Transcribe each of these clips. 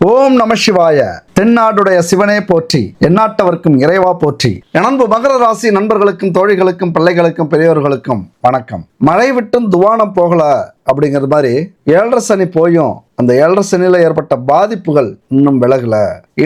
ஓம் நம சிவாய. தென்னாடுடைய சிவனே போற்றி எந்நாட்டவர்க்கும் இறைவா போற்றி. எனன்பு மகர ராசி நண்பர்களுக்கும் தோழிகளுக்கும் பிள்ளைகளுக்கும் பெரியவர்களுக்கும் வணக்கம். மழை விட்டும் துவானம் போகல அப்படிங்கிறது மாதிரி ஏழரை சனி போயும் அந்த ஏழரை சனியில் ஏற்பட்ட பாதிப்புகள் இன்னும் விலகல.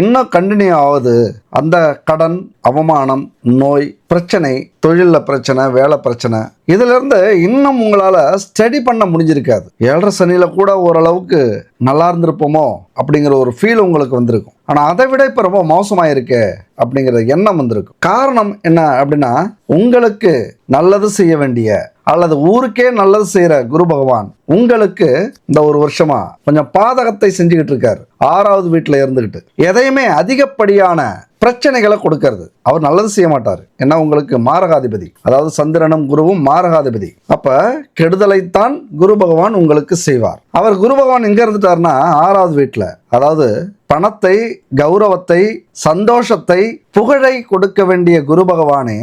இன்னும் கண்டினியூ ஆகுது. அந்த கடன் அவமானம் நோய் பிரச்சனை தொழிலில் பிரச்சனை வேலை பிரச்சனை இதிலிருந்து இன்னும் உங்களால் ஸ்டடி பண்ண முடிஞ்சிருக்காது. ஏழரை சனியில் கூட ஓரளவுக்கு நல்லா இருந்திருப்போமோ அப்படிங்கிற ஒரு ஃபீல் உங்களுக்கு வந்திருக்கும். ஆனால் அதை விட இப்போ ரொம்ப மோசமாயிருக்கே அப்படிங்கிற எண்ணம் வந்திருக்கும் காரணம் என்ன அப்படின்னா உங்களுக்கு நல்லது செய்ய வேண்டிய அல்லது ஊருக்கே நல்லது செய்கிற குரு பகவான் உங்களுக்கு இந்த ஒரு வருஷமா கொஞ்சம் பாதகத்தை செஞ்சுக்கிட்டு இருக்கார். ஆறாவது வீட்டில் இருந்துக்கிட்டு எதையுமே அதிகப்படியான பிரச்சனைகளை கொடுக்கறது. அவர் நல்லது செய்ய மாட்டார். ஏன்னா உங்களுக்கு மாரகாதிபதி. அதாவது சந்திரனும் குருவும் மாரகாதிபதி. அப்ப கெடுதலைத்தான் குரு பகவான் உங்களுக்கு செய்வார். அவர் குரு பகவான் எங்க இருந்துட்டாருன்னா ஆறாவது வீட்டில் அதாவது பணத்தை கௌரவத்தை சந்தோஷத்தை புகழை கொடுக்க வேண்டிய குரு பகவானே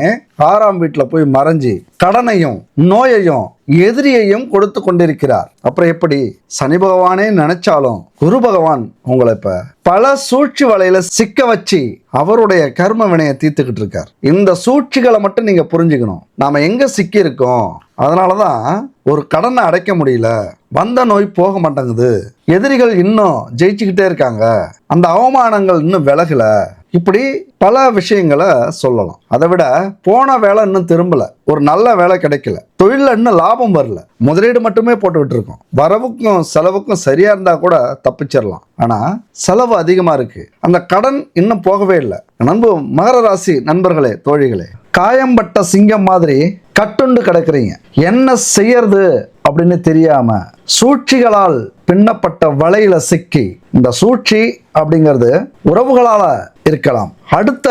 ஆறாம் வீட்டில் போய் மறைஞ்சி கடனையும் நோயையும் எதிரியையும் கொடுத்து கொண்டிருக்கிறார். அப்புறம் எப்படி? சனி பகவானே நினைச்சாலும் குரு பகவான் உங்களை இப்ப பல சூழ்ச்சி வலையில சிக்க வச்சு அவருடைய கர்ம வினையை தீர்த்துக்கிட்டு இருக்கார். இந்த சூழ்ச்சிகளை மட்டும் நீங்க புரிஞ்சுக்கணும். நாம எங்க சிக்கி இருக்கோம் அதனாலதான் ஒரு கடனை அடைக்க முடியல. வந்த நோய் போக மாட்டேங்குது. எதிரிகள் இன்னும் ஜெயிச்சுக்கிட்டே இருக்காங்க. அந்த அவமானங்கள் இன்னும் விலகல. இப்படி பல விஷயங்களை சொல்லலாம். அதை விட போன வேலை இன்னும் திரும்பல. ஒரு நல்ல வேலை கிடைக்கல. தொழிலில் இன்னும் லாபம் வரல. முதலீடு மட்டுமே போட்டுக்கிட்டு இருக்கோம். வரவுக்கும் செலவுக்கும் சரியா இருந்தா கூட தப்பிச்சிடலாம் ஆனா செலவு அதிகமா இருக்கு. அந்த கடன் இன்னும் போகவே இல்லை. நண்பு மகர ராசி நண்பர்களே தோழிகளே காயம்பட்ட சிங்கம் மாதிரி கட்டுண்டு கிடக்குறீங்க. என்ன செய்யறது அப்படின்னு தெரியாம சூழ்ச்சிகளால் பின்னப்பட்ட வலையில சிக்கி. இந்த சூழ்ச்சி அப்படிங்கிறது உறவுகளால இருக்கலாம். அடுத்த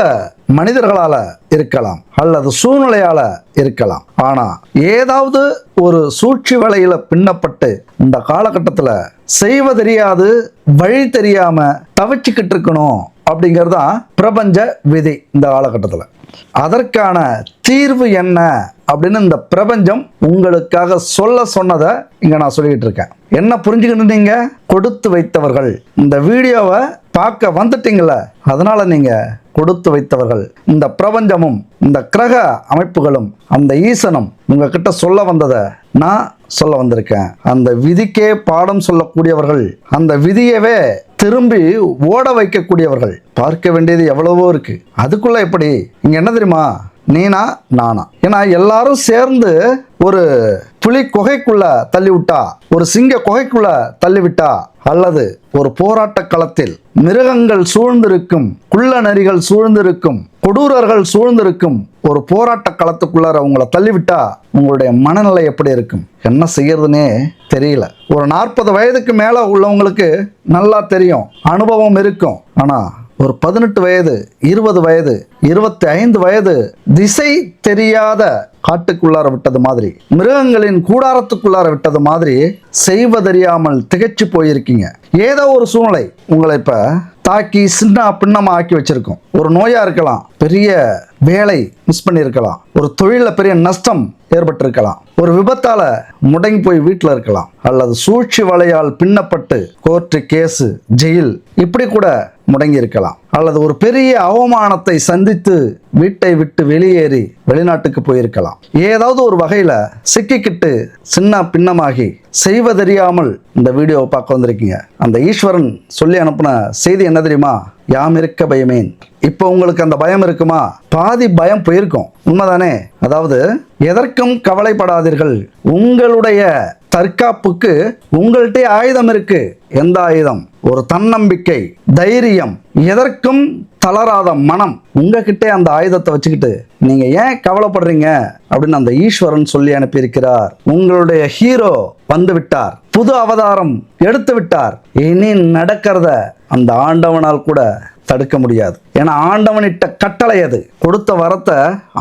மனிதர்களால இருக்கலாம். அல்லது சூழ்நிலையால இருக்கலாம். ஆனா ஏதாவது ஒரு சூழ்ச்சி வலையில பின்னப்பட்டு இந்த காலகட்டத்துல செய்வதறியாது வழி தெரியாம தவிச்சுக்கிட்டு இருக்கணும் அப்படிங்கிறது தான் பிரபஞ்ச விதி இந்த காலகட்டத்தில். அதற்கான தீர்வு என்ன அப்படின்னு இந்த பிரபஞ்சம் உங்களுக்காக சொல்ல சொன்னதை இங்கே நான் சொல்லிக்கிட்டு இருக்கேன். என்ன புரிஞ்சுக்கிட்டு நீங்கள் கொடுத்து வைத்தவர்கள். இந்த வீடியோவை பார்க்க வந்துட்டீங்களே அதனால் நீங்கள் கொடுத்து வைத்தவர்கள். இந்த பிரபஞ்சமும் இந்த கிரக அமைப்புகளும் அந்த ஈசனும் உங்ககிட்ட சொல்ல வந்ததை நான் சொல்ல வந்திருக்கேன். அந்த விதிக்கே பாடம் சொல்லக்கூடியவர்கள் அந்த விதியவே திரும்பி ஓட வைக்கக்கூடியவர்கள். பார்க்க வேண்டியது எவ்வளவோ இருக்குது அதுக்குள்ளே எப்படி? இங்கே என்ன தெரியுமா? நீனா நானா. ஏன்னா எல்லாரும் சேர்ந்து ஒரு புலி குகைக்குள்ள தள்ளி விட்டா ஒரு சிங்க குகைக்குள்ள தள்ளிவிட்டா அல்லது ஒரு போராட்ட களத்தில் மிருகங்கள் சூழ்ந்திருக்கும் குள்ள நரிகள் சூழ்ந்திருக்கும் கொடூரர்கள் சூழ்ந்திருக்கும் ஒரு போராட்ட களத்துக்குள்ளார உங்களை தள்ளிவிட்டா உங்களுடைய மனநிலை எப்படி இருக்கும்? என்ன செய்யறதுனே தெரியல. ஒரு நாற்பது வயதுக்கு மேலே உள்ளவங்களுக்கு நல்லா தெரியும் அனுபவம் இருக்கும். ஆனால் ஒரு பதினெட்டு வயது இருபது வயது இருபத்தி ஐந்து வயது திசை தெரியாத காட்டுக்குள்ளார விட்டது மாதிரி மிருகங்களின் கூடாரத்துக்குள்ளார விட்டது மாதிரி செய்வதறியாமல் திகைச்சு போயிருக்கீங்க. ஏதோ ஒரு சூழ்நிலை உங்களை இப்ப தாக்கி சின்ன பின்னமா ஆக்கி வச்சிருக்கோம். ஒரு நோயா இருக்கலாம் பெரிய வேலை மிஸ் பண்ணியிருக்கலாம் ஒரு தொழிலில் பெரிய நஷ்டம் ஏற்பட்டிருக்கலாம் ஒரு விபத்தால முடங்கி போய் வீட்டில் இருக்கலாம் அல்லது சூழ்ச்சி வலையால் பின்னப்பட்டு கோர்ட்டு கேஸு ஜெயில் இப்படி கூட முடங்கி இருக்கலாம் அல்லது ஒரு பெரிய அவமானத்தை சந்தித்து வீட்டை விட்டு வெளியேறி வெளிநாட்டுக்கு போயிருக்கலாம். ஏதாவது ஒரு வகையில் சிக்கிக்கிட்டு சின்ன பின்னமாகி செய்வதறியாமல் இந்த வீடியோவை பார்க்க வந்திருக்கீங்க. அந்த ஈஸ்வரன் சொல்லி அனுப்பின செய்தி என்ன தெரியுமா? யாம் இருக்க பயமேன். இப்போ உங்களுக்கு அந்த பயம் இருக்குமா? பாதி பயம் போயிருக்கும். உண்மைதானே? அதாவது எதற்கும் கவலைப்படாதீர்கள். உங்களுடைய தற்காப்புக்கு உங்கள்கிட்ட ஆயுதம் இருக்கு. எந்த ஆயுதம்? ஒரு தன்னம்பிக்கை தைரியம் எதற்கும் தளராத மனம். உங்ககிட்டே அந்த ஆயுதத்தை வச்சுக்கிட்டு நீங்க ஏன் கவலைப்படுறீங்க? அப்படின்னு அந்த ஈஸ்வரன் சொல்லி அனுப்பியிருக்கிறார். உங்களுடைய ஹீரோ வந்து விட்டார் புது அவதாரம் எடுத்து விட்டார் இனி நடக்கிறத அந்த ஆண்டவனால் கூட தடுக்க முடியாது. ஏன்னா ஆண்டவனிட்ட கட்டளை அது. கொடுத்த வரத்தை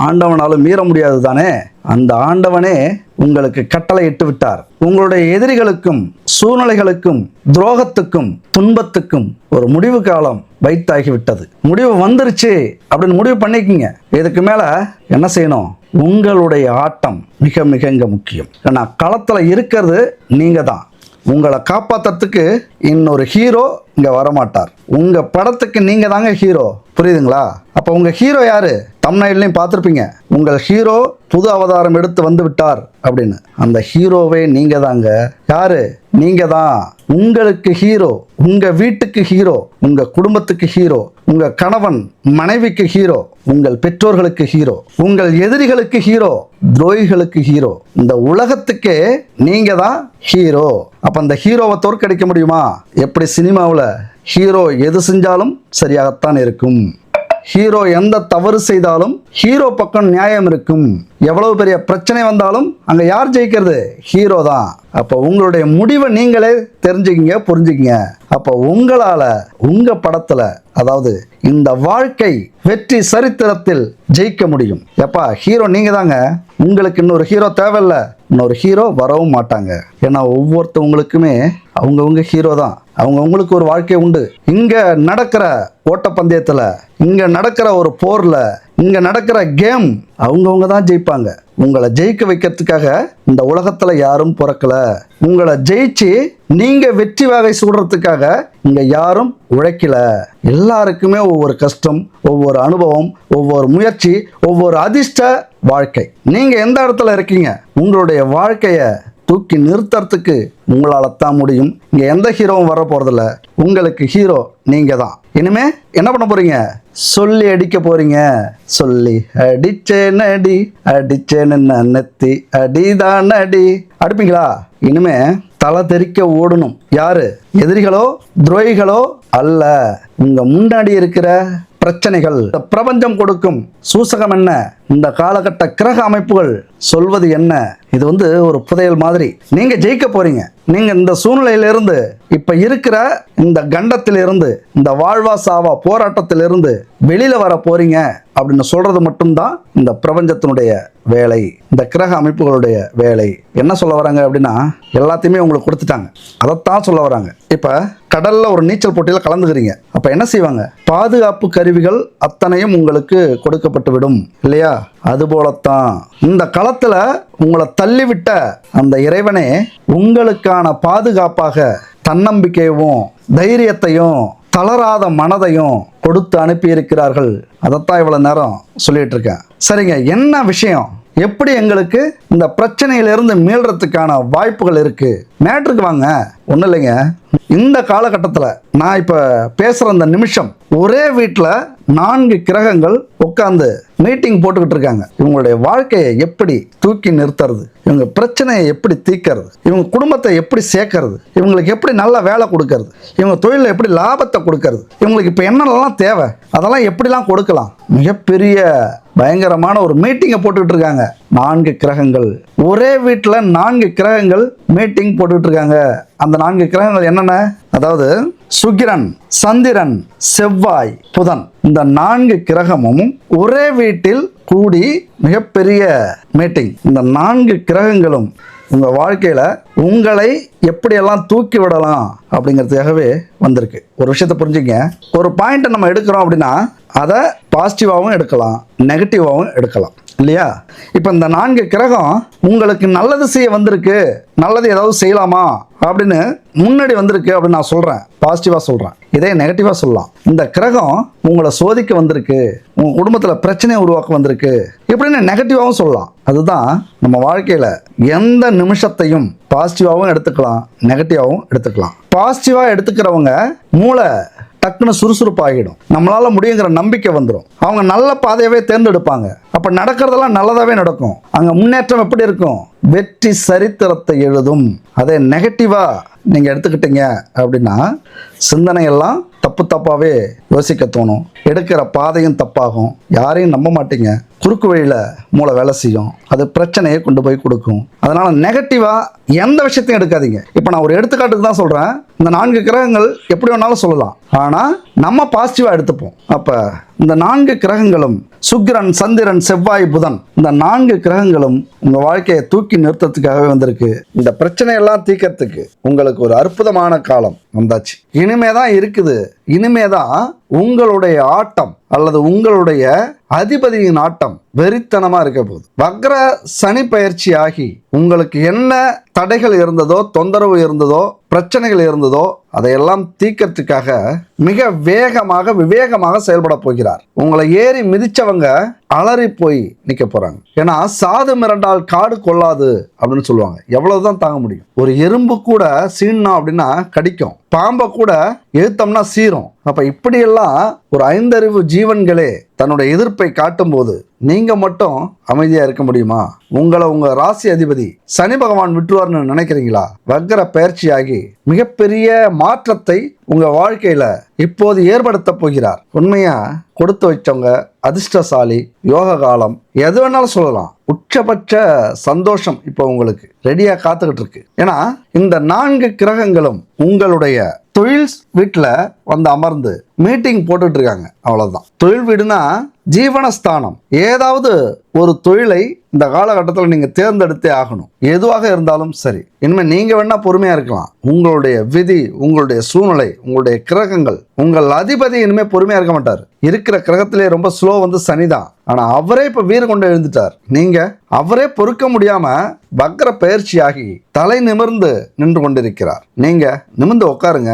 ஆண்டவனாலும் மீற முடியாது தானே? அந்த ஆண்டவனே உங்களுக்கு கட்டளை இட்டு விட்டார். உங்களுடைய எதிரிகளுக்கும் சூழ்நிலைகளுக்கும் துரோகத்துக்கும் துன்பத்துக்கும் ஒரு முடிவு காலம் வைத்தாகிவிட்டது முடிவு வந்துருச்சு அப்படின்னு முடிவு பண்ணிக்கிங்க. இதுக்கு மேல என்ன செய்யணும்? உங்களுடைய ஆட்டம் மிக மிக முக்கியம். ஏன்னா களத்துல இருக்கிறது நீங்க தான் உங்களை காப்பாற்றுறதுக்கு இன்னொரு ஹீரோ இங்கே வரமாட்டார். உங்கள் படத்துக்கு நீங்கள் தாங்க ஹீரோ புரியுதுங்களா? அப்போ உங்கள் ஹீரோ யாரு? தம்னையிலையும் பார்த்துருப்பீங்க. உங்கள் ஹீரோ புது அவதாரம் எடுத்து வந்து விட்டார் அப்படின்னு. அந்த ஹீரோவே நீங்க தாங்க. யாரு? நீங்க தான். உங்களுக்கு ஹீரோ உங்க வீட்டுக்கு ஹீரோ உங்க குடும்பத்துக்கு ஹீரோ உங்க கணவன் மனைவிக்கு ஹீரோ உங்கள் பெற்றோர்களுக்கு ஹீரோ உங்கள் எதிரிகளுக்கு ஹீரோ துரோகிகளுக்கு ஹீரோ. இந்த உலகத்துக்கே நீங்க தான் ஹீரோ. அப்ப அந்த ஹீரோவை தோற்கடிக்க முடியுமா? எப்படி சினிமாவில் ஹீரோ எது செஞ்சாலும் சரியாகத்தான் இருக்கும். ஹீரோ எந்த தவறு செய்தாலும் ஹீரோ பக்கம் நியாயம் இருக்கும். எவ்வளவு பெரிய பிரச்சனை வந்தாலும் அங்க யார் ஜெயிக்கிறது? ஹீரோ தான். அப்போ உங்களுடைய முடிவை நீங்களே தெரிஞ்சுக்கிங்க புரிஞ்சுக்கிங்க. அப்போ உங்களால உங்க படத்துல அதாவது இந்த வாழ்க்கை வெற்றி சரித்திரத்தில் ஜெயிக்க முடியும். எப்பா ஹீரோ நீங்க தாங்க உங்களுக்கு இன்னொரு ஹீரோ தேவையில்ல. இன்னொரு ஹீரோ வரவும் மாட்டாங்க. ஏன்னா ஒவ்வொருத்தவங்களுக்குமே அவங்கவுங்க ஹீரோ தான். அவங்கவுங்களுக்கு ஒரு வாழ்க்கை உண்டு. இங்கே நடக்கிற ஓட்டப்பந்தயத்தில் இங்கே நடக்கிற ஒரு போரில் இங்கே நடக்கிற கேம் அவங்கவுங்க தான் ஜெயிப்பாங்க. உங்களை ஜெயிக்க வைக்கிறதுக்காக இந்த உலகத்தில் யாரும் பிறக்கல. உங்களை ஜெயிச்சு நீங்கள் வெற்றி வகை சூடுறதுக்காக இங்கே யாரும் உழைக்கல. எல்லாருக்குமே ஒவ்வொரு கஷ்டம் ஒவ்வொரு அனுபவம் ஒவ்வொரு முயற்சி ஒவ்வொரு அதிர்ஷ்ட வாழ்க்கை. நீங்கள் எந்த இடத்துல இருக்கீங்க? உங்களுடைய வாழ்க்கையை தூக்கி நிறுத்துறதுக்கு உங்களால் தான் முடியும். இங்கே எந்த ஹீரோவும் வர போகிறதில்ல உங்களுக்கு ஹீரோ நீங்கள் தான். இனிமே என்ன பண்ண போகிறீங்க சொல்லி அடிக்க போகிறீங்க சொல்லி அடிச்சேன் அடி அடிச்சேன்னு நெத்தி அடிதான் அடி. அடிப்பீங்களா? இனிமே தலை தெறிக்க ஓடணும். யாரு? எதிரிகளோ துரோகிகளோ அல்ல. உங்கள் முன்னாடி இருக்கிற பிரச்சனைகள். இந்த பிரபஞ்சம் கொடுக்கும் சூசகம் என்ன? இந்த காலகட்ட கிரக அமைப்புகள் சொல்வது என்ன? இது வந்து ஒரு புதையல் மாதிரி. நீங்க ஜெயிக்க போறீங்க. நீங்கள் இந்த சூழ்நிலையிலிருந்து இப்போ இருக்கிற இந்த கண்டத்திலிருந்து இந்த வாழ்வா சாவா போராட்டத்திலிருந்து வெளியில் வர போறீங்க அப்படின்னு சொல்றது மட்டும்தான் இந்த பிரபஞ்சத்தினுடைய வேலை இந்த கிரக அமைப்புகளுடைய வேலை. என்ன சொல்ல வராங்க அப்படின்னா எல்லாத்தையுமே உங்களுக்கு கொடுத்துட்டாங்க. அதைத்தான் சொல்ல வராங்க. இப்போ கடலில் ஒரு நீச்சல் போட்டியில் கலந்துக்கிறீங்க. அப்போ என்ன செய்வாங்க? பாதுகாப்பு கருவிகள் அத்தனையும் உங்களுக்கு கொடுக்கப்பட்டு விடும் இல்லையா? அதுபோலத்தான். இந்த களத்தில் உங்களை தள்ளிவிட்ட அந்த இறைவனே உங்களுக்கான பாதுகாப்பாக தன்னம்பிக்கையும் தைரியத்தையும் தளராத மனதையும் கொடுத்து அனுப்பியிருக்கிறார்கள். அதைத்தான் இவ்வளோ நேரம் சொல்லிட்டு இருக்கேன். சரிங்க என்ன விஷயம்? எப்படி எங்களுக்கு இந்த பிரச்சனையிலிருந்து மீள்றதுக்கான வாய்ப்புகள் இருக்கு? மேட்ருக்கு வாங்க. ஒன்றும் இல்லைங்க. இந்த காலகட்டத்தில் நான் இப்போ பேசுகிற அந்த நிமிஷம் ஒரே வீட்டில் நான்கு கிரகங்கள் உட்காந்து மீட்டிங் போட்டுக்கிட்டு இருக்காங்க. இவங்களுடைய வாழ்க்கையை எப்படி தூக்கி நிறுத்துறது? இவங்க பிரச்சனையை எப்படி தீக்கிறது இவங்க குடும்பத்தை எப்படி சேர்க்கறது? இவங்களுக்கு எப்படி நல்ல வேலை கொடுக்கறது? இவங்க தொழிலில் எப்படி லாபத்தை கொடுக்கறது? இவங்களுக்கு இப்போ என்னென்னலாம் தேவை? அதெல்லாம் எப்படிலாம் கொடுக்கலாம்? மிகப்பெரிய பயங்கரமான ஒரு மீட்டிங்கை போட்டுக்கிட்டு இருக்காங்க. நான்கு கிரகங்கள். ஒரே வீட்டில் நான்கு கிரகங்கள் மீட்டிங் போட்டுக்கிட்டு இருக்காங்க. அந்த நான்கு கிரகங்கள் என்னென்ன? அதாவது சுக்கிரன் சந்திரன் செவ்வாய் புதன். இந்த நான்கு கிரகமும் ஒரே வீட்டில் கூடி மிகப்பெரிய மீட்டிங் இந்த நான்கு கிரகங்களும் உங்கள் வாழ்க்கையில் உங்களை எப்படியெல்லாம் தூக்கி விடலாம் அப்படிங்கிறதுக்காகவே வந்திருக்கு. ஒரு விஷயத்தை புரிஞ்சுங்க ஒரு பாயிண்ட்டை நம்ம எடுக்கிறோம் அப்படின்னா அதை பாசிட்டிவாகவும் எடுக்கலாம் நெகட்டிவாகவும் எடுக்கலாம். இல்லையா? இப்போ இந்த நான்கு கிரகம் உங்களுக்கு நல்லது செய்ய வந்திருக்கு நல்லது ஏதாவது செய்யலாமா அப்படின்னு முன்னாடி வந்திருக்கு அப்படின்னு நான் சொல்கிறேன் பாசிட்டிவாக சொல்கிறேன் இதே நெகட்டிவாக சொல்லலாம். இந்த கிரகம் உங்களை சோதிக்க வந்திருக்கு உங்கள் குடும்பத்தில் பிரச்சனையை உருவாக்க வந்திருக்கு இப்படின்னு நெகட்டிவாகவும் சொல்லலாம். அதுதான் நம்ம வாழ்க்கையில் எந்த நிமிஷத்தையும் பாசிட்டிவாகவும் எடுத்துக்கலாம் நெகட்டிவாகவும் எடுத்துக்கலாம். பாசிட்டிவாக எடுத்துக்கிறவங்க மூளை டக்குன்னு சுறுசுறுப்பாகிடும். நம்மளால முடியுங்கிற நம்பிக்கை வந்துடும் அவங்க நல்ல பாதையவே தேர்ந்தெடுப்பாங்க. அப்ப நடக்கிறதெல்லாம் நல்லதாவே நடக்கும். அங்க முன்னேற்றம் எப்படி இருக்கும்? வெற்றி சரித்திரத்தை எழுதும். அதே நெகட்டிவா நீங்கள் எடுத்துக்கிட்டீங்க அப்படின்னா சிந்தனையெல்லாம் தப்பு தப்பாகவே யோசிக்க தோணும். எடுக்கிற பாதையும் தப்பாகும். யாரையும் நம்ப மாட்டீங்க. குறுக்கு வழியில் மூளை வேலை செய்யும். அது பிரச்சனையை கொண்டு போய் கொடுக்கும். அதனால் நெகட்டிவாக எந்த விஷயத்தையும் எடுக்காதீங்க. இப்போ நான் ஒரு எடுத்துக்காட்டுக்கு தான் சொல்கிறேன் இந்த நான்கு கிரகங்கள் எப்படி வேணாலும் சொல்லலாம். ஆனால் நம்ம பாசிட்டிவாக எடுத்துப்போம். அப்போ இந்த நான்கு கிரகங்களும் சுக்கிரன் சந்திரன் செவ்வாய் புதன் இந்த நான்கு கிரகங்களும் உங்கள் வாழ்க்கையை தூக்கி நிறுத்தத்துக்காகவே வந்திருக்கு. இந்த பிரச்சனையெல்லாம் தீக்கிறதுக்கு உங்களுக்கு ஒரு அற்புதமான காலம் வந்தாச்சு. இனிமே தான் இருக்குது. இனிமே தான் உங்களுடைய ஆட்டம் அல்லது உங்களுடைய அதிபதியின் ஆட்டம் வெறித்தனமாக இருக்க போகுது. வக்ர சனி பயிற்சி ஆகி உங்களுக்கு என்ன தடைகள் இருந்ததோ தொந்தரவு இருந்ததோ பிரச்சனைகள் இருந்ததோ அதையெல்லாம் தீக்கிறதுக்காக மிக வேகமாக விவேகமாக செயல்பட போகிறார். உங்களை ஏறி மிதிச்சவங்க அலறி போய் நிற்க போகிறாங்க ஏன்னா சாது மிரண்டால் காடு கொள்ளாது அப்படின்னு சொல்லுவாங்க. எவ்வளவுதான் தாங்க முடியும். ஒரு எறும்பு கூட சீன்னா அப்படின்னா கடிக்கும். பாம்பை கூட எழுத்தம்னா சீரும். அப்போ இப்படியெல்லாம் ஒரு ஐந்தறிவு ஜீவன்களே தன்னுடைய எதிர்ப்பை காட்டும்போது நீங்கள் மட்டும் அமைதியாக இருக்க முடியுமா? உங்களை உங்கள் ராசி அதிபதி சனி பகவான் விட்டுருவார்னு நினைக்கிறீங்களா? வக்கர பயிற்சியாகி மிகப்பெரிய மாற்றத்தை உங்கள் வாழ்க்கையில் இப்போது ஏற்படுத்த போகிறார். உண்மையாக கொடுத்து வச்சவங்க அதிர்ஷ்டசாலி யோக காலம் எது வேணாலும் சொல்லலாம். உச்சபட்ச சந்தோஷம் இப்போ உங்களுக்கு ரெடியாக காத்துக்கிட்டு இருக்கு. ஏன்னா இந்த நான்கு கிரகங்களும் உங்களுடைய தொழில் வீட்டில் வந்து அமர்ந்து மீட்டிங் போட்டுட்ருக்காங்க. அவ்வளோதான் தொழில் வீடுனா ஜீவனஸ்தானம். ஏதாவது ஒரு தொழிலை இந்த காலகட்டத்தில் நீங்கள் தேர்ந்தெடுத்தே ஆகணும். எதுவாக இருந்தாலும் சரி. இனிமேல் நீங்கள் வேணால் பொறுமையாக இருக்கலாம். உங்களுடைய விதி உங்களுடைய சூழ்நிலை உங்களுடைய கிரகங்கள் உங்கள் அதிபதி இனிமேல் பொறுமையாக இருக்க மாட்டார். இருக்கிற கிரகத்திலே ரொம்ப ஸ்லோ வந்து சனிதான் ஆனால் அவரே இப்போ வீறு கொண்டு எழுந்துட்டார். நீங்கள் அவரே பொறுக்க முடியாமல் வக்கர பயிற்சியாகி தலை நிமிர்ந்து நின்று கொண்டிருக்கிறார். நீங்கள் நிமிர்ந்து உட்காருங்க.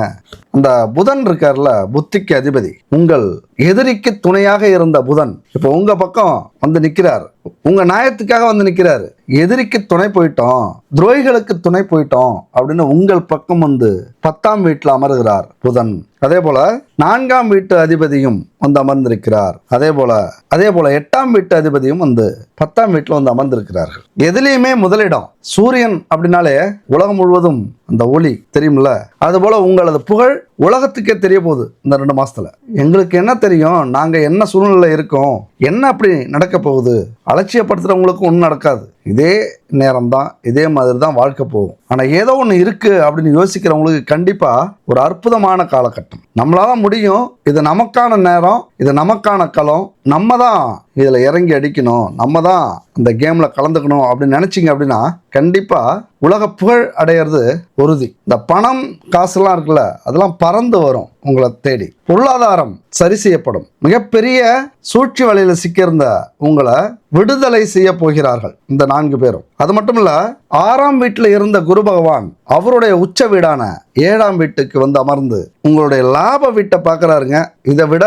அந்த புதன் இருக்கார்ல புத்திக்கு அதிபதி. உங்கள் எதிரிக்கு துணையாக இருந்த புதன் இப்போ உங்க பக்கம் வந்து நிற்கிறார் உங்க நியாயத்துக்காக வந்து நிற்கிறார் எதிரிக்கு துணை போயிட்டோம் துரோகிகளுக்கு துணை போயிட்டோம் அப்படின்னு உங்கள் பக்கம் வந்து பத்தாம் வீட்டில் அமர்கிறார் புதன். அதே போல நான்காம் வீட்டு அதிபதியும் வந்து அமர்ந்திருக்கிறார். அதே போல அதே போல எட்டாம் வீட்டு அதிபதியும் வந்து பத்தாம் வீட்டில் வந்து அமர்ந்திருக்கிறார்கள். எதுலேயுமே முதலிடம் சூரியன் அப்படின்னாலே உலகம் முழுவதும் அந்த ஒளி தெரியும்ல? அதுபோல் உங்களது புகழ் உலகத்துக்கே தெரிய போகுது இந்த ரெண்டு மாதத்தில் எங்களுக்கு என்ன தெரியும்? நாங்கள் என்ன சூழ்நிலை இருக்கோம்? என்ன அப்படி நடக்க போகுது? அலட்சியப்படுத்துகிறவங்களுக்கும் ஒன்றும் நடக்காது. இதே நேரம் தான் இதே மாதிரி தான் வாழ்க்கை போகும். ஆனால் ஏதோ ஒன்று இருக்குது அப்படின்னு யோசிக்கிறவங்களுக்கு கண்டிப்பாக ஒரு அற்புதமான காலகட்டம். நம்மளால் முடியும் இது நமக்கான நேரம் இது நமக்கான களம் நம்ம தான் இதில் இறங்கி அடிக்கணும். நம்ம தான் இந்த கேமில் கலந்துக்கணும் அப்படின்னு நினச்சிங்க அப்படின்னா கண்டிப்பாக உலக புகழ் அடையிறது உறுதி. இந்த பணம் காசுலாம் இருக்குல்ல அதெல்லாம் பறந்து வரும் உங்களை தேடி. பொருளாதாரம் சரி செய்யப்படும். மிகப்பெரிய சூழ்ச்சி வலையில் சிக்கியிருந்த உங்களை விடுதலை செய்ய போகிறார்கள் இந்த நான்கு பேரும். அது மட்டும் இல்ல ஆறாம் வீட்டில் இருந்த குரு பகவான் அவருடைய உச்ச வீடான ஏழாம் வீட்டுக்கு வந்து அமர்ந்து உங்களுடைய லாப வீட்டை பார்க்குறாருங்க. இதை விட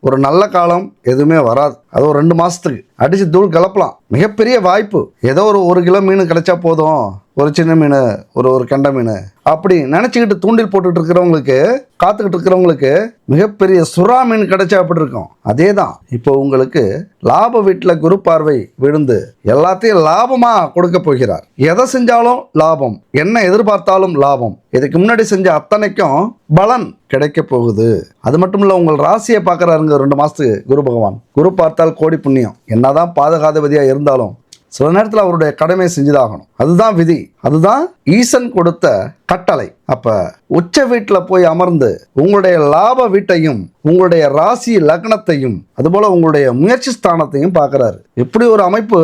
ஒரு நல்ல காலம் எதுவுமே வராது. அது ஒரு ரெண்டு மாதத்துக்கு அடிச்சு தூள் கலப்பலாம். மிகப்பெரிய வாய்ப்பு. ஏதோ ஒரு ஒரு கிலோ மீன் கிடைச்சா போதும். ஒரு சின்ன மீன் ஒரு ஒரு கெண்டை மீன். அப்படி நினச்சிக்கிட்டு தூண்டில் போட்டுட்டு இருக்கிறவங்களுக்கு காத்துக்கிட்டு இருக்கிறவங்களுக்கு மிகப்பெரிய சுறா மீன் கிடைச்சா அப்படி இருக்கும்? அதே தான் இப்போ உங்களுக்கு லாப வீட்டில் குரு பார்வை விழுந்து எல்லாத்தையும் லாபமாக கொடுக்க போகிறார். எதை செஞ்சாலும் லாபம். என்ன எதிர்பார்த்தாலும் லாபம். இதுக்கு முன்னாடி செஞ்ச அத்தனைக்கும் பலன் கிடைக்க போகுது. அது மட்டும் இல்லை உங்கள் ராசியை பார்க்கறாருங்க ரெண்டு மாதத்துக்கு குரு பகவான். குரு பார்த்தால் கோடி புண்ணியம். என்னதான் பாதகாதிபதியாக இருந்தாலும் சில நேரத்தில் அவருடைய கடமையை செஞ்சுதாகணும். அதுதான் விதி. அதுதான் ஈசன் கொடுத்த கட்டளை. அப்ப உச்ச வீட்டில் போய் அமர்ந்து உங்களுடைய லாப வீட்டையும் உங்களுடைய ராசி லக்னத்தையும் அதுபோல உங்களுடைய முயற்சி ஸ்தானத்தையும் பார்க்கறாரு இப்படி ஒரு அமைப்பு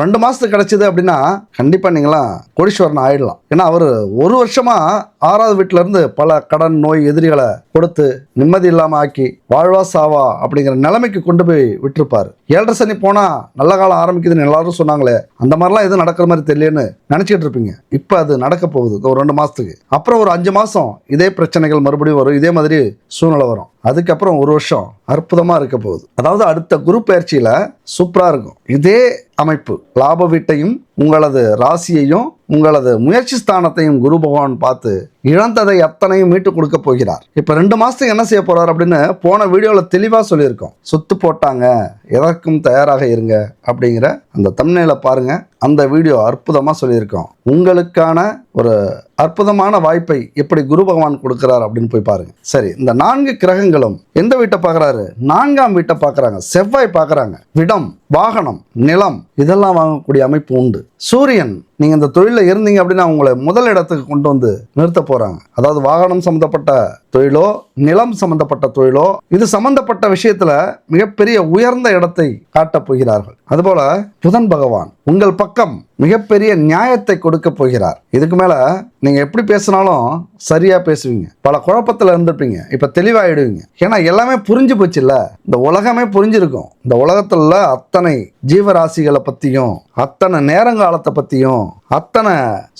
ரெண்டு மாதத்துக்கு கிடைச்சிது அப்படின்னா கண்டிப்பாக நீங்களாம் கோடீஸ்வரன் ஆயிடலாம். ஏன்னா அவர் ஒரு வருஷமாக ஆறாவது வீட்டிலேருந்து பல கடன் நோய் எதிரிகளை கொடுத்து நிம்மதி இல்லாமல் ஆக்கி வாழ்வா சாவா அப்படிங்கிற நிலைமைக்கு கொண்டு போய் விட்டுருப்பார். ஏழரை சனி போனால் நல்ல காலம் ஆரம்பிக்குதுன்னு எல்லாரும் சொன்னாங்களே அந்த மாதிரிலாம் எதுவும் நடக்கிற மாதிரி தெரியலன்னு நினச்சிக்கிட்டு இருப்பீங்க. இப்போ அது நடக்க போகுது. ஒரு ரெண்டு மாதத்துக்கு அப்புறம் ஒரு அஞ்சு மாதம் இதே பிரச்சனைகள் மறுபடியும் வரும். இதே மாதிரி சூழ்நிலை வரும். அதுக்கப்புறம் ஒரு வருஷம் அற்புதமாக இருக்க போகுது. அதாவது அடுத்த குரு பயிற்சியில் சூப்பராக இருக்கும். இதே அமைப்பு. லாப வீட்டையும் உங்களது ராசியையும் உங்களது முயற்சி ஸ்தானத்தையும் குரு பகவான் பார்த்து இழந்ததை அத்தனையும் மீட்டு கொடுக்க போகிறார். இப்போ ரெண்டு மாதத்துக்கு என்ன செய்ய போகிறார் அப்படின்னு போன வீடியோவில் தெளிவாக சொல்லியிருக்கோம். சொத்து போட்டாங்க எதற்கும் தயாராக இருங்க அப்படிங்கிற அந்த தம்னையில பாருங்கள் அந்த வீடியோ அற்புதமாக சொல்லியிருக்கோம். உங்களுக்கான ஒரு அற்புதமான வாய்ப்பை எப்படி குரு பகவான் கொடுக்குறார் அப்படின்னு போய் பாருங்கள் சரி இந்த நான்கு கிரகங்கள் கிரகங்களும் எந்த வீட்டை பார்க்குறாரு? நான்காம் வீட்டை பார்க்குறாங்க. செவ்வாய் பார்க்குறாங்க. விடம் வாகனம் நிலம் இதெல்லாம் வாங்கக்கூடிய அமைப்பு உண்டு. சூரியன் நீங்கள் இந்த தொழிலில் இருந்தீங்க அப்படின்னா உங்களை முதல் இடத்துக்கு கொண்டு வந்து நிறுத்த போகிறாங்க அதாவது வாகனம் சம்மந்தப்பட்ட தொழிலோ நிலம் சம்மந்தப்பட்ட தொழிலோ இது சம்மந்தப்பட்ட விஷயத்தில் மிகப்பெரிய உயர்ந்த இடத்தை காட்டப் போகிறார்கள். அதுபோல புதன் பகவான் உங்கள் பக்கம் மிகப்பெரிய நியாயத்தை கொடுக்க போகிறார். இதுக்கு மேலே நீங்கள் எப்படி பேசினாலும் சரியாக பேசுவீங்க. பல குழப்பத்தில் இருந்திருப்பீங்க. இப்போ தெளிவாயிடுவீங்க. ஏன்னா எல்லாமே புரிஞ்சு போச்சுல்ல? இந்த உலகமே புரிஞ்சிருக்கும். இந்த உலகத்துல அத்தனை ஜீவராசிகளை பத்தியும் அத்தனை நேரங்காலத்தை பற்றியும் அத்தனை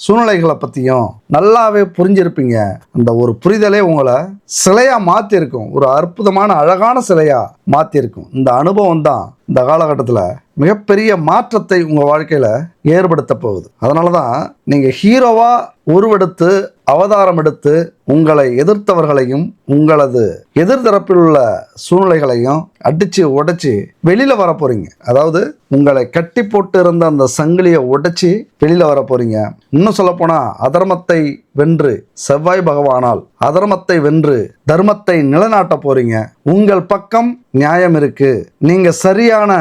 சூழ்நிலைகளை பற்றியும் நல்லாவே புரிஞ்சிருப்பீங்க. அந்த ஒரு புரிதலே உங்களை சிலையாக மாற்றிருக்கும் ஒரு அற்புதமான அழகான சிலையாக மாற்றிருக்கும் இந்த அனுபவம் தான் இந்த காலகட்டத்தில் மிகப்பெரிய மாற்றத்தை உங்கள் வாழ்க்கையில் ஏற்படுத்த போகுது. அதனால தான் நீங்கள் ஹீரோவாக உருவெடுத்து அவதாரம் எடுத்து உங்களை எதிர்த்தவர்களையும் உங்களது எதிர்தரப்பில் உள்ள சூழ்நிலைகளையும் அடித்து உடைச்சி வெளியில் வர போகிறீங்க அதாவது உங்களை கட்டி போட்டு இருந்த அந்த சங்கிலியை உடைச்சி வெளியில் வர போகிறீங்க இன்னும் சொல்லப்போனால் அதர்மத்தை வென்று செவ்வாய் பகவானால் அதர்மத்தை வென்று தர்மத்தை நிலைநாட்ட போகிறீங்க உங்கள் பக்கம் நியாயம் இருக்குது நீங்கள் சரியான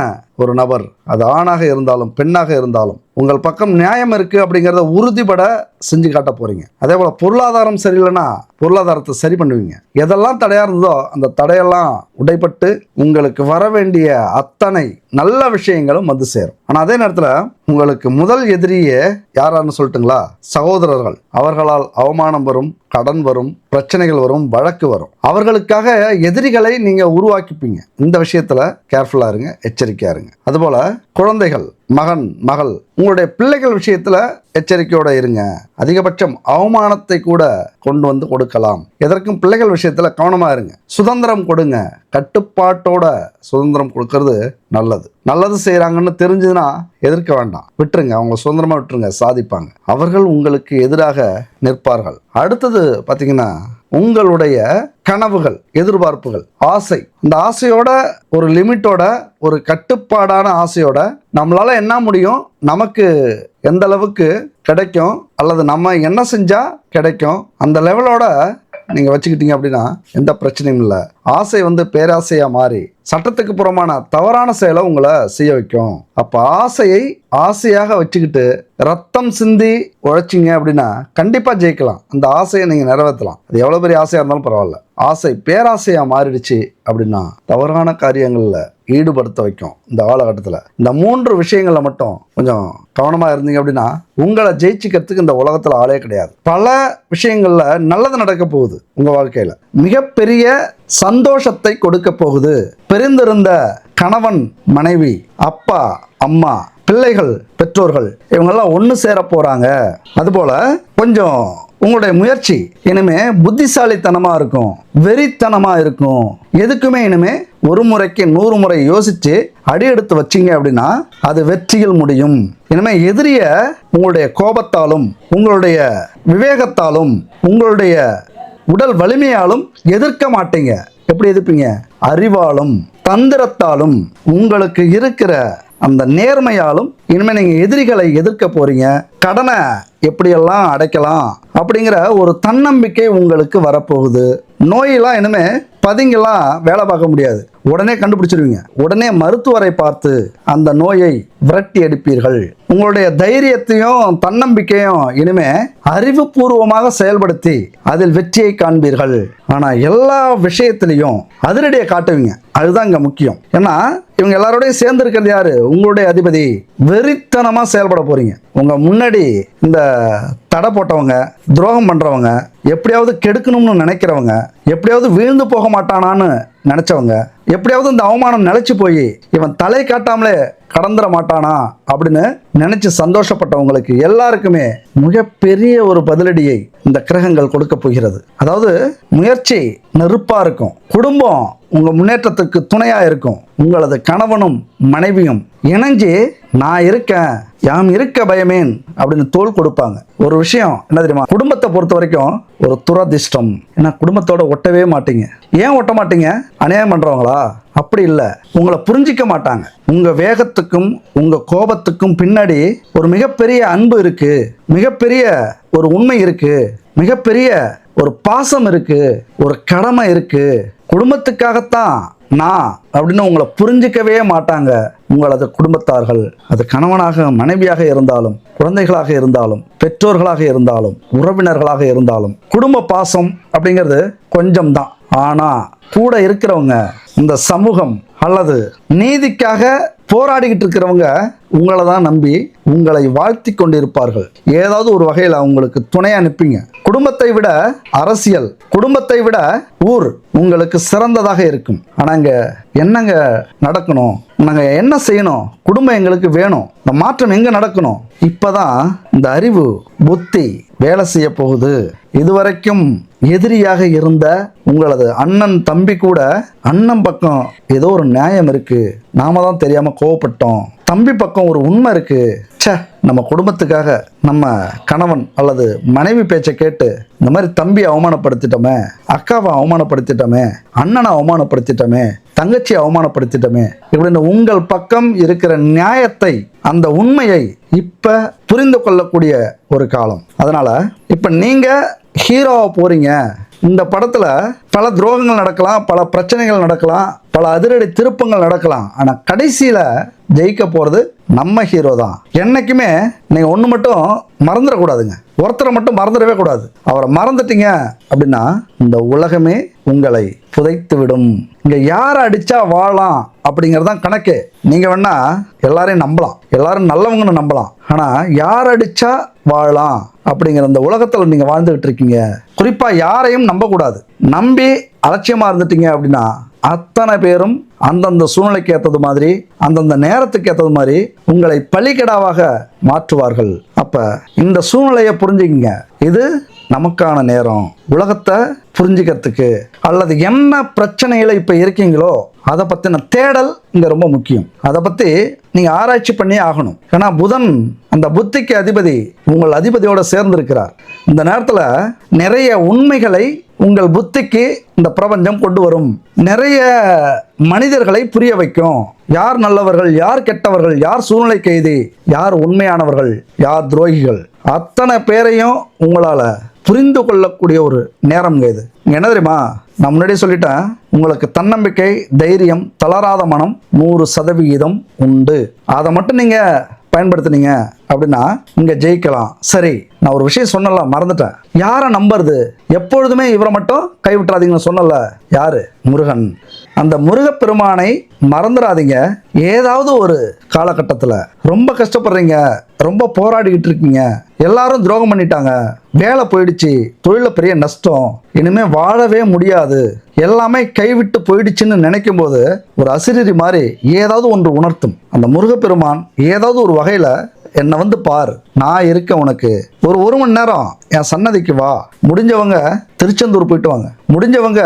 ஒரு நபர். அது ஆணாக இருந்தாலும் பெண்ணாக இருந்தாலும் உங்கள் பக்கம் நியாயம் இருக்குது அப்படிங்கிறத உறுதிப்பட செஞ்சு காட்ட போகிறீங்க அதே போல் பொருளாதாரம் சரியில்லைன்னா பொருளாதாரத்தை சரி பண்ணுவீங்க. எதெல்லாம் தடையாக இருந்தது அந்த தடையெல்லாம் உடைப்பட்டு உங்களுக்கு வர வேண்டிய அத்தனை நல்ல விஷயங்களும் வந்து சேரும். ஆனால் அதே நேரத்தில் உங்களுக்கு முதல் எதிரியே யாரான்னு சொல்லட்டுங்களா? சகோதரர்கள். அவர்களால் அவமானம் வரும் கடன் வரும் பிரச்சனைகள் வரும் வழக்கு வரும். அவர்களுக்காக எதிரிகளை நீங்கள் உருவாக்கிப்பீங்க. இந்த விஷயத்தில் கேர்ஃபுல்லாக இருங்க எச்சரிக்கையா இருங்க. அதுபோல் குழந்தைகள் மகன் மகள் உங்களுடைய பிள்ளைகள் விஷயத்தில் எச்சரிக்கையோடு இருங்க. அதிகபட்சம் அவமானத்தை கூட கொண்டு வந்து கொடுக்கலாம். எதற்கும் பிள்ளைகள் விஷயத்தில் கவனமாக இருங்க. சுதந்திரம் கொடுங்க. கட்டுப்பாட்டோட சுதந்திரம் கொடுக்கறது நல்லது. நல்லது செய்கிறாங்கன்னு தெரிஞ்சதுன்னா எதிர்க்க வேண்டாம். விட்டுருங்க. அவங்க சுதந்திரமாக விட்டுருங்க. சாதிப்பாங்க. அவர்கள் உங்களுக்கு எதிராக நிற்பார்கள். அடுத்தது பார்த்தீங்கன்னா உங்களுடைய கனவுகள் எதிர்பார்ப்புகள் ஆசை. இந்த ஆசையோட ஒரு லிமிட்டோட ஒரு கட்டுப்பாடான ஆசையோட நம்மளால் என்ன முடியும்? நமக்கு எந்த அளவுக்கு கிடைக்கும்? அல்லது நம்ம என்ன செஞ்சால் கிடைக்கும்? அந்த லெவலோட நீங்கள் வச்சுக்கிட்டீங்க அப்படின்னா எந்த பிரச்சனையும் இல்லை. ஆசை வந்து பேராசையாக மாறி சட்டத்துக்கு புறமான தவறான செயலை உங்களை செய்ய வைக்கும். அப்போ ஆசையை ஆசையாக வச்சுக்கிட்டு ரத்தம் சிந்தி உழைச்சிங்க அப்படின்னா கண்டிப்பாக ஜெயிக்கலாம். அந்த ஆசையை நீங்கள் நிறைவேற்றலாம். அது எவ்வளோ பெரிய ஆசையாக இருந்தாலும் பரவாயில்ல. ஆசை பேராசையாக மாறிடுச்சு அப்படின்னா தவறான காரியங்களில் ஈடுபடுத்த வைக்கும் இந்த காலகட்டத்தில். இந்த மூன்று விஷயங்களில் மட்டும் கொஞ்சம் கவனமாக இருந்தீங்க அப்படின்னா உங்களை ஜெயிச்சுக்கிறதுக்கு இந்த உலகத்தில் ஆளே கிடையாது. பல விஷயங்களில் நல்லது நடக்க போகுது உங்கள் வாழ்க்கையில். மிகப்பெரிய சந்தோஷத்தை கொடுக்க போகுது. பிரிந்திருந்த கணவன் மனைவி அப்பா அம்மா பிள்ளைகள் பெற்றோர்கள் இவங்கெல்லாம் ஒன்று சேர போகிறாங்க அதுபோல் கொஞ்சம் உங்களுடைய முயற்சி இனிமே புத்திசாலித்தனமா இருக்கும் வெறித்தனமா இருக்கும். எதுக்குமே இனிமே ஒரு முறைக்கு நூறு முறை யோசிச்சு அடி எடுத்து வச்சீங்க அப்படின்னா அது வெற்றியில் முடியும். இனிமே எதிரிய உங்களுடைய கோபத்தாலும் உங்களுடைய விவேகத்தாலும் உங்களுடைய உடல் வலிமையாலும் எதிர்க்க மாட்டீங்க. எப்படி எதிர்ப்பீங்க? அறிவாலும் தந்திரத்தாலும் உங்களுக்கு இருக்கிற அந்த நேர்மையாலும் இனிமேல் நீங்கள் எதிரிகளை எதிர்க்க போகிறீங்க கடனை எப்படியெல்லாம் அடைக்கலாம் அப்படிங்கிற ஒரு தன்னம்பிக்கை உங்களுக்கு வரப்போகுது. நோயெல்லாம் இனிமேல் பதுங்கெல்லாம் வேலை பார்க்க முடியாது. உடனே கண்டுபிடிச்சிருவீங்க. உடனே மருத்துவரை பார்த்து அந்த நோயை விரட்டி அடிப்பீர்கள் உங்களுடைய தைரியத்தையும் தன்னம்பிக்கையும் இனிமே அறிவுபூர்வமாக செயல்படுத்தி அதில் வெற்றியை காண்பீர்கள். ஆனா எல்லா விஷயத்திலையும் அதிரடியை காட்டுவீங்க. அதுதான் இங்க முக்கியம். ஏன்னா இவங்க எல்லாரோடையும் சேர்ந்து இருக்கிறது யாரு? உங்களுடைய அதிபதி. வெறித்தனமா செயல்பட போறீங்க. உங்க முன்னாடி இந்த தடை போட்டவங்க துரோகம் பண்றவங்க எப்படியாவது கெடுக்கணும்னு நினைக்கிறவங்க எப்படியாவது வீழ்ந்து போக மாட்டானான்னு நினைச்சவங்க. எப்படியாவது இந்த அவமானம் நிலச்சி போய் இவன் தலை காட்டாமலே கடந்துட மாட்டானா அப்படின்னு நினைச்சு சந்தோஷப்பட்டவங்களுக்கு எல்லாருக்குமே மிகப்பெரிய ஒரு பதிலடியை இந்த கிரகங்கள் கொடுக்க போகிறது. அதாவது முயற்சி நெருப்பா இருக்கும். குடும்பம் உங்க முன்னேற்றத்துக்கு துணையா இருக்கும். உங்களது கணவனும் மனைவியும் இணைஞ்சு நான் இருக்கேன் யாம் இருக்க பயமேன் அப்படின்னு தோல் கொடுப்பாங்க. ஒரு விஷயம் என்ன தெரியுமா? குடும்பத்தை பொறுத்த வரைக்கும் ஒரு துரதிர்ஷ்டம். ஏன்னா குடும்பத்தோட ஒட்டவே மாட்டீங்க. ஏன் ஒட்ட மாட்டீங்க? அநியாயம் பண்றவங்களா? அப்படி இல்லை. உங்களை புரிஞ்சிக்க மாட்டாங்க. உங்க வேகத்துக்கும் உங்க கோபத்துக்கும் பின்னாடி ஒரு மிகப்பெரிய அன்பு இருக்கு. மிகப்பெரிய ஒரு உண்மை இருக்கு. மிகப்பெரிய ஒரு பாசம் இருக்கு. ஒரு கடமை இருக்கு. குடும்பத்துக்காகத்தான் நான் அப்படின்னு உங்களை புரிஞ்சிக்கவே மாட்டாங்க. உங்களது குடும்பத்தார்கள். அது கணவனாக மனைவியாக இருந்தாலும் குழந்தைகளாக இருந்தாலும் பெற்றோர்களாக இருந்தாலும் உறவினர்களாக இருந்தாலும் குடும்ப பாசம் அப்படிங்கிறது கொஞ்சம்தான். ஆனால் கூட இருக்கிறவங்க இந்த சமூகம் அல்லது நீதிக்காக போராடிக்கிட்டு இருக்கிறவங்க உங்களை தான் நம்பி உங்களை வாழ்த்தி கொண்டிருப்பார்கள். ஏதாவது ஒரு வகையில் அவங்களுக்கு துணையா நிற்பீங்க குடும்பத்தை விட அரசியல் குடும்பத்தை விட ஊர் உங்களுக்கு சிறந்ததாக இருக்கும். ஆனாங்க என்னங்க நடக்கணும்? நாங்கள் என்ன செய்யணும்? குடும்பம் எங்களுக்கு வேணும். இந்த மாற்றம் எங்கே நடக்கணும்? இப்போதான் இந்த அறிவு புத்தி வேலை செய்ய போகுது. இதுவரைக்கும் எதிரியாக இருந்த உங்களது அண்ணன் தம்பி கூட அண்ணன் பக்கம் ஏதோ ஒரு நியாயம் இருக்கு. நாம தான் தெரியாம கோவப்பட்டோம். தம்பி பக்கம் ஒரு உண்மை இருக்கு. சே நம்ம குடும்பத்துக்காக நம்ம கணவன் அல்லது மனைவி பேச்சை கேட்டு இந்த மாதிரி தம்பியை அவமானப்படுத்திட்டோமே அக்காவை அவமானப்படுத்திட்டோமே அண்ணனை அவமானப்படுத்திட்டோமே தங்கச்சியை அவமானப்படுத்திட்டோமே இப்படின்னு உங்கள் பக்கம் இருக்கிற நியாயத்தை அந்த உண்மையை இப்ப புரிந்து கொள்ளக்கூடிய ஒரு காலம். அதனால இப்ப நீங்க ஹீரோவாக போகிறீங்க இந்த படத்தில் பல துரோகங்கள் நடக்கலாம் பல பிரச்சனைகள் நடக்கலாம் பல அதிரடி திருப்பங்கள் நடக்கலாம். ஆனால் கடைசியில் ஜெயிக்க போகிறது நம்ம ஹீரோ தான். என்னைக்குமே நீங்கள் ஒன்று மட்டும் மறந்துடக்கூடாதுங்க ஒருத்தரை மட்டும் மறந்துடவே கூடாது. அவரை மறந்துட்டீங்க அப்படின்னா இந்த உலகமே உங்களை புதைத்து விடும் இங்கே யாரை அடிச்சா வாழலாம் அப்படிங்கறதுதான் கணக்கு. நீங்கள் வேணா எல்லாரையும் நம்பலாம். எல்லாரும் நல்லவங்கன்னு நம்பலாம். ஆனா யார் அடித்தா வாழலாம் அப்படிங்கிற இந்த உலகத்தில் நீங்கள் வாழ்ந்துகிட்டு இருக்கீங்க. குறிப்பாக யாரையும் நம்பக்கூடாது. நம்பி அலட்சியமாக இருந்துட்டீங்க அப்படின்னா அத்தனை பேரும் அந்தந்த சூழ்நிலைக்கு ஏற்றது மாதிரி அந்தந்த நேரத்துக்கு ஏற்றது மாதிரி உங்களை பலிகடாவாக மாற்றுவார்கள். அப்போ இந்த சூழ்நிலையை புரிஞ்சுக்கிங்க. இது நமக்கான நேரம். உலகத்தை புரிஞ்சுக்கிறதுக்கு அல்லது என்ன பிரச்சனையில் இப்போ இருக்கீங்களோ அதை பற்றின தேடல் இங்கே ரொம்ப முக்கியம். அதை பற்றி நீங்கள் ஆராய்ச்சி பண்ணியே ஆகணும். ஏன்னா புதன் அந்த புத்திக்கு அதிபதி உங்கள் அதிபதியோடு சேர்ந்திருக்கிறார். இந்த நேரத்தில் நிறைய உண்மைகளை உங்கள் புத்திக்கு இந்த பிரபஞ்சம் கொண்டு வரும். நிறைய மனிதர்களை புரிய வைக்கும். யார் நல்லவர்கள் யார் கெட்டவர்கள் யார் சூழ்நிலை கைதி யார் உண்மையானவர்கள் யார் துரோகிகள். அத்தனை பேரையும் உங்களால புரிந்து கொள்ளக்கூடிய ஒரு நேரம் இது. என்ன தெரியுமா? நான் முன்னாடியே சொல்லிட்டேன் உங்களுக்கு தன்னம்பிக்கை தைரியம் தளராத மனம் நூறு சதவிகிதம் உண்டு. அதை மட்டும் நீங்க பயன்படுத்துனீங்க அப்படின்னா இங்க ஜெயிக்கலாம். சரி நான் ஒரு விஷயம் சொன்னல மறந்துட்டேன். யாரை நம்புறது? எப்பொழுதுமே இவரை மட்டும் கைவிட்டுறாதீங்கன்னு சொன்னல யாரு? முருகன். அந்த முருகப்பெருமானை மறந்துடாதீங்க ஏதாவது ஒரு காலகட்டத்தில் ரொம்ப கஷ்டப்படுறீங்க ரொம்ப போராடிக்கிட்டு இருக்கீங்க எல்லாரும் துரோகம் பண்ணிட்டாங்க வேலை போயிடுச்சு தொழிலில் பெரிய நஷ்டம் இனிமே வாழவே முடியாது எல்லாமே கைவிட்டு போயிடுச்சுன்னு நினைக்கும் போது ஒரு அசிரிரி மாதிரி ஏதாவது ஒன்று உணர்த்தும். அந்த முருகப்பெருமான் ஏதாவது ஒரு வகையில் என்னை வந்து பார். நான் இருக்கேன் உனக்கு. ஒரு ஒரு மணி நேரம் என் சன்னதிக்கு வா. முடிஞ்சவங்க திருச்செந்தூர் போயிட்டு வாங்க. முடிஞ்சவங்க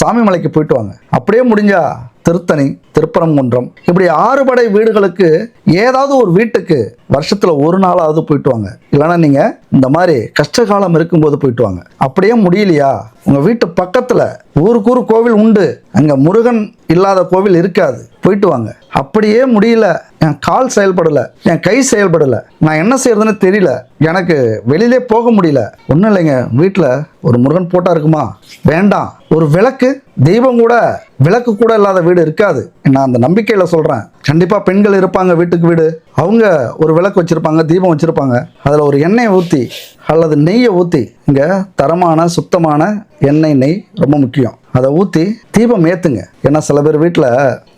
சாமிமலைக்கு போயிட்டு வாங்க. அப்படியே முடிஞ்சா திருத்தணி திருப்பரங்குன்றம். இப்படி ஆறுபடை வீடுகளுக்கு ஏதாவது ஒரு வீட்டுக்கு வருஷத்தில் ஒரு நாளாவது போயிட்டு வாங்க. இல்லைன்னா நீங்கள் இந்த மாதிரி கஷ்ட காலம் இருக்கும்போது போயிட்டு வாங்க. அப்படியே முடியலையா? உங்கள் வீட்டு பக்கத்தில் ஊருக்கு ஊர் கோவில் உண்டு. அங்கே முருகன் இல்லாத கோவில் இருக்காது. போயிட்டு வாங்க. அப்படியே முடியல. என் கால் செயல்படலை. என் கை செயல்படலை. நான் என்ன செய்யறதுன்னு தெரியல. எனக்கு வெளியிலே போக முடியல. ஒன்றும் இல்லைங்க. வீட்டில் ஒரு முருகன் போட்டா இருக்குமா? வேண்டாம். ஒரு விளக்கு. தெய்வம் கூட விளக்கு கூட இல்லாத வீடு இருக்காது. நான் அந்த நம்பிக்கையில் சொல்கிறேன் கண்டிப்பாக பெண்கள் இருப்பாங்க வீட்டுக்கு வீடு. அவங்க ஒரு விளக்கு வச்சுருப்பாங்க தீபம் வச்சுருப்பாங்க. அதில் ஒரு எண்ணெயை ஊற்றி அல்லது நெய்யை ஊற்றி இங்கே தரமான சுத்தமான எண்ணெய் நெய் ரொம்ப முக்கியம். அதை ஊற்றி தீபம் ஏற்றுங்க ஏன்னா சில பேர் வீட்டில்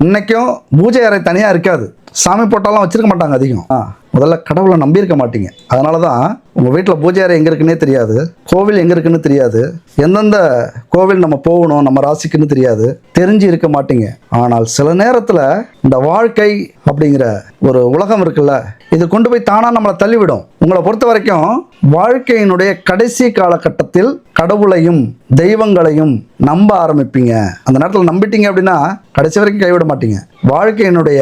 இன்னைக்கும் பூஜை அறை தனியாக இருக்காது. சாமி போட்டாலாம் வச்சிருக்க மாட்டாங்க அதிகம். ஆ. முதல்ல கடவுளை நம்பியிருக்க மாட்டீங்க. அதனால தான் உங்கள் வீட்டில் பூஜை அறை எங்கே இருக்குன்னே தெரியாது. கோவில் எங்கே இருக்குன்னு தெரியாது. எந்தெந்த கோவில் நம்ம போகணும் நம்ம ராசிக்குன்னு தெரியாது. தெரிஞ்சு இருக்க மாட்டீங்க. ஆனால் சில நேரத்தில் இந்த வாழ்க்கை அப்படிங்கிற ஒரு உலகம் இருக்குல்ல இது கொண்டு போய் தானாக நம்மளை தள்ளிவிடும். உங்களை பொறுத்த வரைக்கும் வாழ்க்கையினுடைய கடைசி காலகட்டத்தில் கடவுளையும் தெய்வங்களையும் நம்ப ஆரம்பிப்பீங்க. அந்த நேரத்தில் நம்பிட்டீங்க அப்படின்னா கடைசி வரைக்கும் கைவிட மாட்டீங்க. வாழ்க்கையினுடைய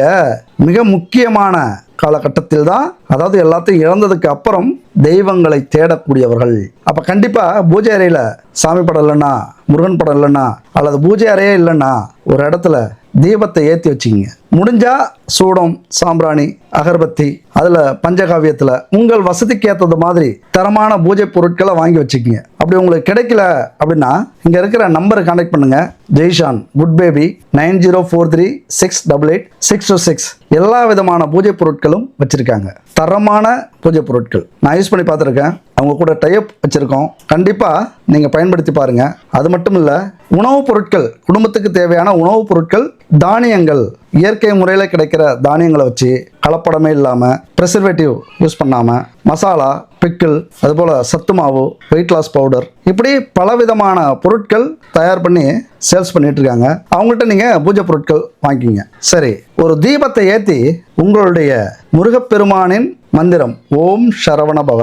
மிக முக்கியமான காலகட்டத்தில் தான் அதாவது எல்லாத்தையும் இழந்ததுக்கு அப்புறம் தெய்வங்களை தேடக்கூடியவர்கள். அப்ப கண்டிப்பா பூஜை அறையில சாமி படம் இல்லைன்னா முருகன் படம் இல்லைன்னா அல்லது பூஜை அறையே இல்லைன்னா ஒரு இடத்துல தீபத்தை ஏற்றி வச்சுக்கிங்க. முடிஞ்சா சூடம் சாம்பிராணி அகர்பத்தி அதில் பஞ்சகாவியத்தில் உங்கள் வசதிக்கு ஏற்றது மாதிரி தரமான பூஜை பொருட்களை வாங்கி வச்சுக்கிங்க. அப்படி உங்களுக்கு கிடைக்கல அப்படின்னா இங்கே இருக்கிற நம்பரை கான்டெக்ட் பண்ணுங்கள் ஜெய்ஷான் good baby nine zero four three six double eight six two six. எல்லா விதமான பூஜை பொருட்களும் வச்சுருக்காங்க. தரமான பூஜை பொருட்கள். நான் யூஸ் பண்ணி பார்த்துருக்கேன். அவங்க கூட டைப் வச்சுருக்கோம். கண்டிப்பாக நீங்கள் பயன்படுத்தி பாருங்கள் அது மட்டும் இல்லை உணவுப் பொருட்கள் குடும்பத்துக்கு தேவையான உணவுப் பொருட்கள் தானியங்கள் இயற்கை முறையில் கிடைக்கிற தானியங்களை வச்சு கலப்படமே இல்லாமல் ப்ரெசர்வேட்டிவ் யூஸ் பண்ணாமல் மசாலா பிக்கிள் அதுபோல் சத்து மாவு வெயிட் லாஸ் பவுடர் இப்படி பலவிதமான பொருட்கள் தயார் பண்ணி சேல்ஸ் பண்ணிட்டு இருக்காங்க. அவங்கள்ட்ட நீங்கள் பூஜை பொருட்கள் வாங்கிக்கிங்க. சரி ஒரு தீபத்தை ஏற்றி உங்களுடைய முருகப்பெருமானின் மந்திரம் ஓம் சரவண பவ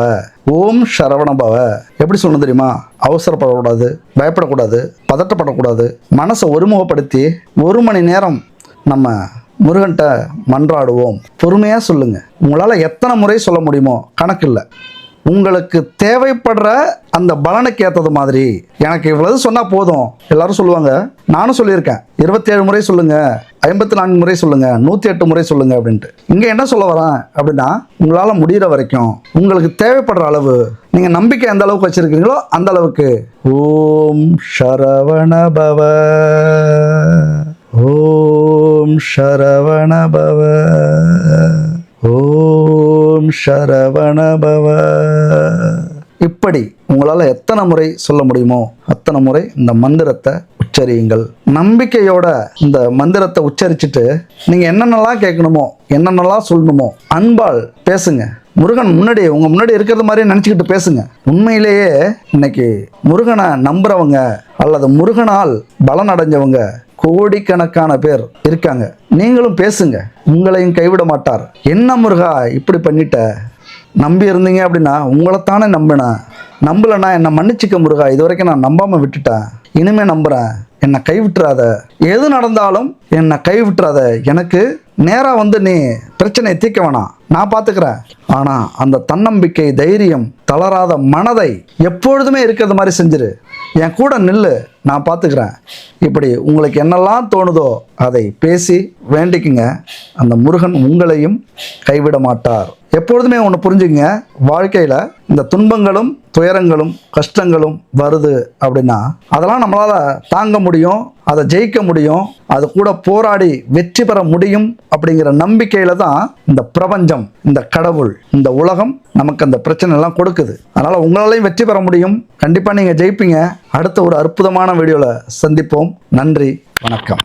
ஓம் சரவண பவ. எப்படி சொல்லணும் தெரியுமா? அவசரப்படக்கூடாது பயப்படக்கூடாது பதட்டப்படக்கூடாது மனசை ஒருமுகப்படுத்தி ஒரு மணி நேரம் நம்ம முருகன்கிட்ட மன்றாடுவோம். பொறுமையாக சொல்லுங்கள் உங்களால் எத்தனை முறை சொல்ல முடியுமோ கணக்கு இல்லை உங்களுக்கு தேவைப்படுற அந்த பலனுக்கு ஏற்றது மாதிரி. எனக்கு இவ்வளவு சொன்னால் போதும். எல்லாரும் சொல்லுவாங்க நானும் சொல்லியிருக்கேன். இருபத்தேழு முறை சொல்லுங்க ஐம்பத்தி நான்கு முறை சொல்லுங்க நூற்றி எட்டு முறை சொல்லுங்க அப்படின்ட்டு. இங்கே என்ன சொல்ல வரேன் அப்படின்னா உங்களால் முடிகிற வரைக்கும் உங்களுக்கு தேவைப்படுற அளவு நீங்கள் நம்பிக்கை எந்த அளவுக்கு வச்சுருக்கீங்களோ அந்த அளவுக்கு. ஓம் சரவண பவ ஓம் சரவண சரவணபவ. இப்படி உங்களால் எத்தனை முறை சொல்ல முடியுமோ அத்தனை முறை இந்த மந்திரத்தை உச்சரியுங்கள். நம்பிக்கையோட இந்த மந்திரத்தை உச்சரிச்சுட்டு நீங்கள் என்னென்னலாம் கேட்கணுமோ என்னென்னலாம் சொல்லணுமோ அன்பால் பேசுங்க. முருகன் முன்னாடி உங்கள் முன்னாடி இருக்கிறது மாதிரி நினச்சிக்கிட்டு பேசுங்க. உண்மையிலேயே இன்னைக்கு முருகனை நம்புறவங்க அல்லது முருகனால் பலன் அடைஞ்சவங்க கோடிக்கணக்கான பேர் இருக்காங்க. நீங்களும் பேசுங்க. உங்களையும் கைவிட மாட்டார். என்ன முருகா இப்படி பண்ணிட்ட? நம்பி இருந்தீங்க அப்படின்னா உங்களைத்தானே நம்பினேன் நம்பலைன்னா என்னை மன்னிச்சிக்க முருகா இது வரைக்கும் நான் நம்பாமல் விட்டுட்டேன். இனிமே நம்புகிறேன் என்னை கைவிட்டுறாத. எது நடந்தாலும் என்னை கைவிட்டுறாத. எனக்கு நேராக வந்து நீ பிரச்சனையை தீர்க்க வேணாம். நான் பார்த்துக்கிறேன். ஆனால் அந்த தன்னம்பிக்கை தைரியம் தளராத மனதை எப்பொழுதுமே இருக்கிறது மாதிரி செஞ்சிரு. என் கூட நில்லு நான் பார்த்துக்கிறேன். இப்படி உங்களுக்கு என்னெல்லாம் தோணுதோ அதை பேசி வேண்டிக்குங்க. அந்த முருகன் உங்களையும் கைவிட மாட்டார். எப்பொழுதுமே ஒன்று புரிஞ்சுங்க வாழ்க்கையில் இந்த துன்பங்களும் துயரங்களும் கஷ்டங்களும் வருது அப்படின்னா அதெல்லாம் நம்மளால் தாங்க முடியும் அதை ஜெயிக்க முடியும் அது கூட போராடி வெற்றி பெற முடியும் அப்படிங்கிற நம்பிக்கையில் தான் இந்த பிரபஞ்சம் இந்த கடவுள் இந்த உலகம் நமக்கு அந்த பிரச்சனை எல்லாம் கொடுக்குது. அதனால உங்களாலையும் வெற்றி பெற முடியும். கண்டிப்பாக நீங்கள் ஜெயிப்பீங்க. அடுத்த ஒரு அற்புதமான வீடியோவில் சந்திப்போம். நன்றி வணக்கம்.